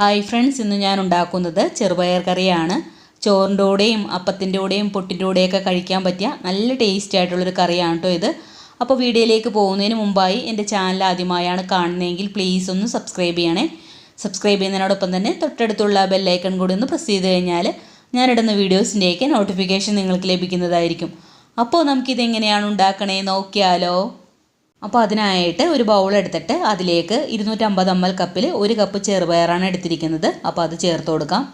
Hi friends ഇന്ന് ഞാൻ ഉണ്ടാക്കുന്നത് ചെറുപയർ കറിയാണ്. ചോറിന്റെ കൂടെയും അപ്പത്തിന്റെ കൂടെയും പൊട്ടിന്റെ കൂടെയൊക്കെ കഴിക്കാൻ പറ്റിയ നല്ല ടേസ്റ്റി ആയിട്ടുള്ളൊരു കറിയാണ് കേട്ടോ ഇത്. അപ്പോൾ വീഡിയോയിലേക്ക് പോകുന്നതിന് മുമ്പായി എന്റെ ചാനൽ ആദ്യമായാണ് കാണുന്നതെങ്കിൽ പ്ലീസ് ഒന്ന് സബ്സ്ക്രൈബ് ചെയ്യണേ. സബ്സ്ക്രൈബ് ചെയ്യുന്നതിനോടൊപ്പം തന്നെ തൊട്ടടുത്തുള്ള ബെല്ലൈക്കൺ കൂടി ഒന്ന് പ്രസ് ചെയ്ത് കഴിഞ്ഞാൽ ഞാനിടുന്ന വീഡിയോസിന്റെയൊക്കെ നോട്ടിഫിക്കേഷൻ നിങ്ങൾക്ക് ലഭിക്കുന്നതായിരിക്കും. അപ്പോൾ നമുക്കിതെങ്ങനെയാണ് ഉണ്ടാക്കണേ നോക്കിയാലോ. അപ്പോൾ അതിനായിട്ട് ഒരു ബൗൾ എടുത്തിട്ട് അതിലേക്ക് ഇരുന്നൂറ്റമ്പത് എം എൽ കപ്പിൽ ഒരു കപ്പ് ചെറുപയറാണ് എടുത്തിരിക്കുന്നത്. അപ്പോൾ അത് ചേർത്ത് കൊടുക്കാം.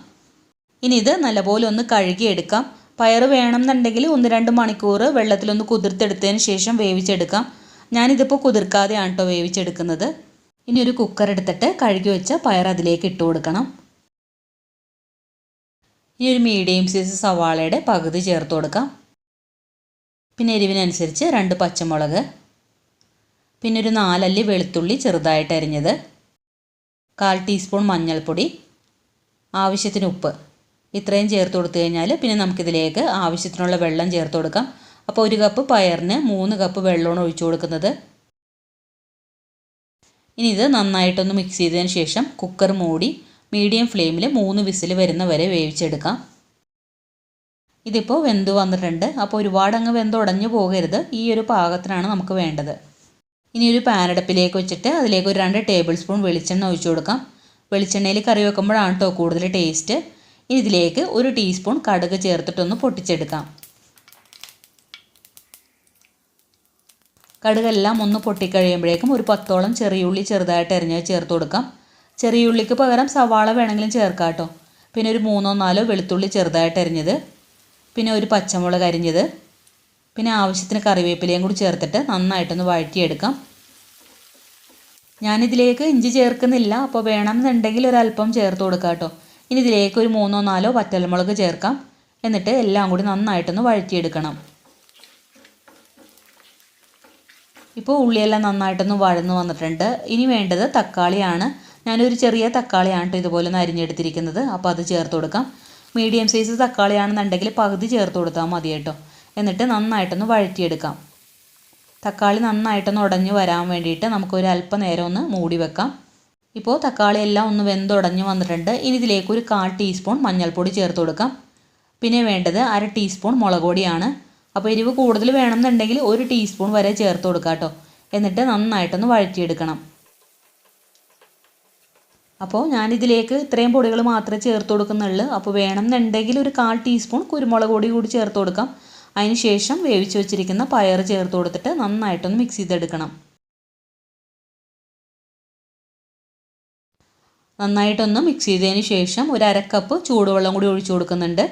ഇനി ഇത് നല്ലപോലെ ഒന്ന് കഴുകിയെടുക്കാം. പയർ വേണമെന്നുണ്ടെങ്കിൽ ഒന്ന് രണ്ട് മണിക്കൂർ വെള്ളത്തിലൊന്ന് കുതിർത്തെടുത്തതിന് ശേഷം വേവിച്ചെടുക്കാം. ഞാനിതിപ്പോൾ കുതിർക്കാതെയാണ് കേട്ടോ വേവിച്ചെടുക്കുന്നത്. ഇനി ഒരു കുക്കർ എടുത്തിട്ട് കഴുകി വെച്ച പയർ അതിലേക്ക് ഇട്ട് കൊടുക്കണം. ഇനി ഒരു മീഡിയം സൈസ് സവാളയുടെ പകുതി ചേർത്ത് കൊടുക്കാം. പിന്നെ എരിവിനനുസരിച്ച് രണ്ട് പച്ചമുളക്. പിന്നെ ഒരു നാലല്ലി വെളുത്തുള്ളി ചെറുതായിട്ട് അരിഞ്ഞത് കാൽ ടീസ്പൂൺ മഞ്ഞൾപ്പൊടി ആവശ്യത്തിന് ഉപ്പ്. ഇത്രയും ചേർത്ത് കൊടുത്തു കഴിഞ്ഞാൽ പിന്നെ നമുക്കിതിലേക്ക് ആവശ്യത്തിനുള്ള വെള്ളം ചേർത്ത് കൊടുക്കാം. അപ്പോൾ ഒരു കപ്പ് പയറിന് മൂന്ന് കപ്പ് വെള്ളമാണ് ഒഴിച്ചു കൊടുക്കുന്നത്. ഇനി ഇത് നന്നായിട്ടൊന്ന് മിക്സ് ചെയ്തതിന് ശേഷം കുക്കർ മൂടി മീഡിയം ഫ്ലെയിമിൽ മൂന്ന് വിസിൽ വരുന്ന വരെ വേവിച്ചെടുക്കാം. ഇതിപ്പോൾ വെന്ത് വന്നിട്ടുണ്ട്. അപ്പോൾ ഒരുപാട് അങ്ങ് വെന്ത് ഉടഞ്ഞു പോകരുത്. ഈ ഒരു പാകത്തിനാണ് നമുക്ക് വേണ്ടത്. ഇനി ഒരു പാനടപ്പിലേക്ക് വെച്ചിട്ട് അതിലേക്ക് ഒരു രണ്ട് ടേബിൾ സ്പൂൺ വെളിച്ചെണ്ണ ഒഴിച്ചു കൊടുക്കാം. വെളിച്ചെണ്ണയിൽ കറി വെക്കുമ്പോഴാണ് കേട്ടോ കൂടുതൽ ടേസ്റ്റ് ഇനി ഇതിലേക്ക് ഒരു ടീസ്പൂൺ കടുക് ചേർത്തിട്ടൊന്ന് പൊട്ടിച്ചെടുക്കാം. കടുകെല്ലാം ഒന്ന് പൊട്ടിക്കഴിയുമ്പോഴേക്കും ഒരു പത്തോളം ചെറിയുള്ളി ചെറുതായിട്ട് അരിഞ്ഞത് ചേർത്ത് കൊടുക്കാം. ചെറിയുള്ളിക്ക് പകരം സവാള വേണമെങ്കിലും ചേർക്കാം കേട്ടോ പിന്നെ ഒരു മൂന്നോ നാലോ വെളുത്തുള്ളി ചെറുതായിട്ട് എറിഞ്ഞത് പിന്നെ ഒരു പച്ചമുളക് അരിഞ്ഞത്. പിന്നെ ആവശ്യത്തിന് കറിവേപ്പിലയും കൂടി ചേർത്തിട്ട് നന്നായിട്ടൊന്ന് വഴറ്റിയെടുക്കാം. ഞാനിതിലേക്ക് ഇഞ്ചി ചേർക്കുന്നില്ല അപ്പോൾ വേണമെന്നുണ്ടെങ്കിൽ ഒരല്പം ചേർത്ത് കൊടുക്കാം കേട്ടോ. ഇനി ഇതിലേക്ക് ഒരു മൂന്നോ നാലോ വറ്റൽമുളക് ചേർക്കാം. എന്നിട്ട് എല്ലാം കൂടി നന്നായിട്ടൊന്ന് വഴറ്റിയെടുക്കണം. ഇപ്പോൾ ഉള്ളിയെല്ലാം നന്നായിട്ടൊന്ന് വഴന്നു വന്നിട്ടുണ്ട്. ഇനി വേണ്ടത് തക്കാളിയാണ്. ഞാനൊരു ചെറിയ തക്കാളിയാണ് ഇതുപോലെ ഒന്ന് അരിഞ്ഞെടുത്തിരിക്കുന്നത്. അപ്പോൾ അത് ചേർത്ത് കൊടുക്കാം. മീഡിയം സൈസ് തക്കാളിയാണെന്നുണ്ടെങ്കിൽ പകുതി ചേർത്ത് കൊടുത്താൽ മതി കേട്ടോ. എന്നിട്ട് നന്നായിട്ടൊന്ന് വഴറ്റിയെടുക്കാം. തക്കാളി നന്നായിട്ടൊന്ന് ഉടഞ്ഞു വരാൻ വേണ്ടിയിട്ട് നമുക്കൊരു അല്പനേരം ഒന്ന് മൂടി വെക്കാം. ഇപ്പോൾ തക്കാളി എല്ലാം ഒന്ന് വെന്തുടഞ്ഞു വന്നിട്ടുണ്ട്. ഇനി ഇതിലേക്ക് ഒരു കാൽ ടീസ്പൂൺ മഞ്ഞൾപ്പൊടി ചേർത്ത് കൊടുക്കാം. പിന്നെ വേണ്ടത് അര ടീസ്പൂൺ മുളക് പൊടിയാണ്. അപ്പോൾ എരിവ് കൂടുതൽ വേണമെന്നുണ്ടെങ്കിൽ ഒരു ടീസ്പൂൺ വരെ ചേർത്ത് കൊടുക്കാം കേട്ടോ. എന്നിട്ട് നന്നായിട്ടൊന്ന് വഴറ്റിയെടുക്കണം. അപ്പോൾ ഞാനിതിലേക്ക് ഇത്രയും പൊടികൾ മാത്രമേ ചേർത്ത് കൊടുക്കുന്നുള്ളൂ. അപ്പോൾ വേണമെന്നുണ്ടെങ്കിൽ ഒരു കാൽ ടീസ്പൂൺ കുരുമുളക് പൊടി കൂടി ചേർത്ത് കൊടുക്കാം. അതിന് ശേഷം വേവിച്ച് വെച്ചിരിക്കുന്ന പയർ ചേർത്ത് കൊടുത്തിട്ട് നന്നായിട്ടൊന്ന് മിക്സ് ചെയ്തെടുക്കണം. നന്നായിട്ടൊന്ന് മിക്സ് ചെയ്തതിന് ശേഷം ഒരു അരക്കപ്പ് ചൂടുവെള്ളം കൂടി ഒഴിച്ചു കൊടുക്കുന്നുണ്ട്.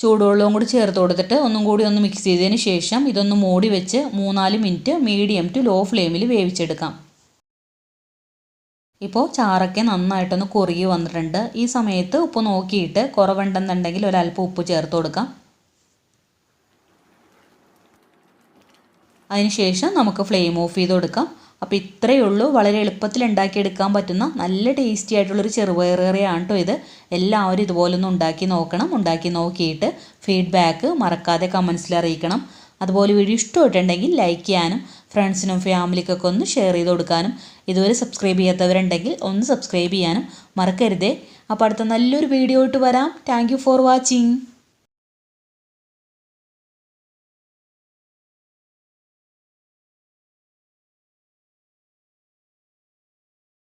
ചൂടുവെള്ളവും കൂടി ചേർത്ത് കൊടുത്തിട്ട് ഒന്നും കൂടി ഒന്ന് മിക്സ് ചെയ്തതിന് ശേഷം ഇതൊന്ന് മൂടി വെച്ച് മൂന്നാൽ മിനിറ്റ് മീഡിയം ടു ലോ ഫ്ലെയിമിൽ വേവിച്ചെടുക്കാം. ഇപ്പോൾ ചാറൊക്കെ നന്നായിട്ടൊന്ന് കുറുകി വന്നിട്ടുണ്ട്. ഈ സമയത്ത് ഉപ്പ് നോക്കിയിട്ട് കുറവുണ്ടെന്നുണ്ടെങ്കിൽ ഒരല്പം ഉപ്പ് ചേർത്ത് കൊടുക്കാം. അതിനുശേഷം നമുക്ക് ഫ്ലെയിം ഓഫ് ചെയ്ത് കൊടുക്കാം. അപ്പോൾ ഇത്രയേ ഉള്ളൂ. വളരെ എളുപ്പത്തിൽ ഉണ്ടാക്കിയെടുക്കാൻ പറ്റുന്ന നല്ല ടേസ്റ്റി ആയിട്ടുള്ളൊരു ചെറുപയർ കറിയാണ് കേട്ടോ ഇത്. എല്ലാവരും ഇതുപോലൊന്ന് ഉണ്ടാക്കി നോക്കണം. ഉണ്ടാക്കി നോക്കിയിട്ട് ഫീഡ്ബാക്ക് മറക്കാതെ കമൻസിൽ അറിയിക്കണം. അതുപോലെ വീഡിയോ ഇഷ്ടമായിട്ടുണ്ടെങ്കിൽ ലൈക്ക് ചെയ്യാനും ഫ്രണ്ട്സിനും ഫാമിലിക്കൊക്കെ ഒന്ന് ഷെയർ ചെയ്ത് കൊടുക്കാനും ഇതുവരെ സബ്സ്ക്രൈബ് ചെയ്യാത്തവരുണ്ടെങ്കിൽ ഒന്ന് സബ്സ്ക്രൈബ് ചെയ്യാനും മറക്കരുതേ. അപ്പോൾ അടുത്ത നല്ലൊരു വീഡിയോ ആയിട്ട് വരാം. Thank for watching